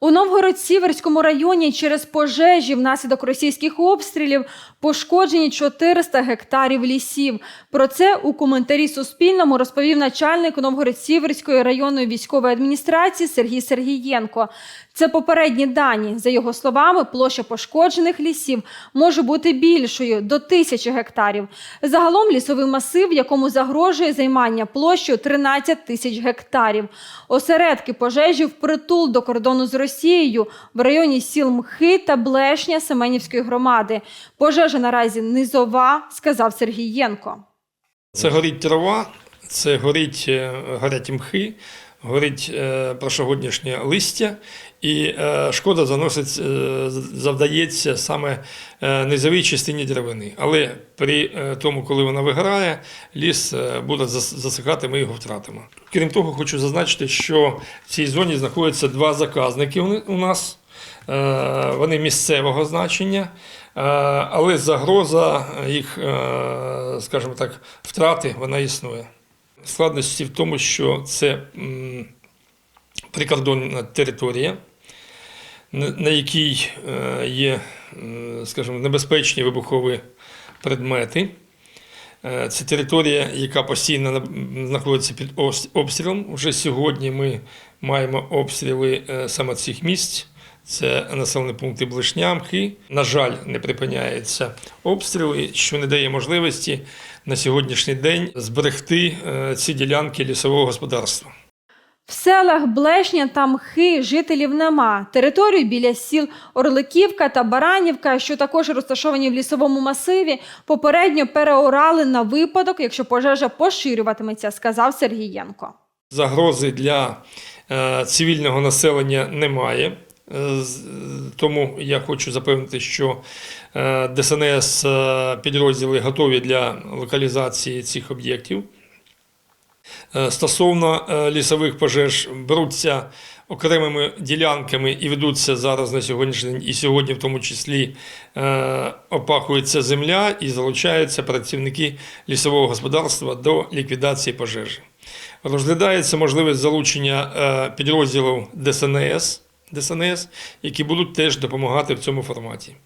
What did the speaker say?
У Новгород-Сіверському районі через пожежі внаслідок російських обстрілів пошкоджені 400 гектарів лісів. Про це у коментарі Суспільному розповів начальник Новгород-Сіверської районної військової адміністрації Сергій Сергієнко. Це попередні дані. За його словами, площа пошкоджених лісів може бути більшою до тисячі гектарів. Загалом лісовий масив, якому загрожує займання площею 13 тисяч гектарів. Осередки пожежі впритул до кордону з Росією в районі сіл Мхи та Блешня Семенівської громади. Пожежа наразі низова, сказав Сергієнко. Це горить трава, це горить, е, горять мхи, горить е, прошлогоднішнє листя, і е, шкода заносить, е, завдається саме низовій частині деревини. Але при тому, коли вона вигорає, ліс буде засихати, ми його втратимо. Крім того, хочу зазначити, що в цій зоні знаходяться два заказники у нас. Вони місцевого значення, але загроза їх, скажімо так, втрати вона існує. Складності в тому, що це прикордонна територія, на якій е, є, скажімо, небезпечні вибухові предмети. Е, Це територія, яка постійно знаходиться під обстрілом. Вже сьогодні ми маємо обстріли е, саме цих місць. Це населені пункти Блишнямки. На жаль, не припиняються обстріли, що не дає можливості на сьогоднішній день зберегти е, ці ділянки лісового господарства. В селах Блешня та Мхи жителів нема. Територію біля сіл Орликівка та Баранівка, що також розташовані в лісовому масиві, попередньо переорали на випадок, якщо пожежа поширюватиметься, сказав Сергієнко. Загрози для е, цивільного населення немає. Е, з- Тому я хочу запевнити, що е, ДСНС е, підрозділи готові для локалізації цих об'єктів. Е, Стосовно е, лісових пожеж беруться окремими ділянками і ведуться зараз на сьогоднішній день, і сьогодні, в тому числі, е, опахується земля і залучаються працівники лісового господарства до ліквідації пожежі. Розглядається можливість залучення е, підрозділів ДСНС, ДСНС, які будуть теж допомагати в цьому форматі.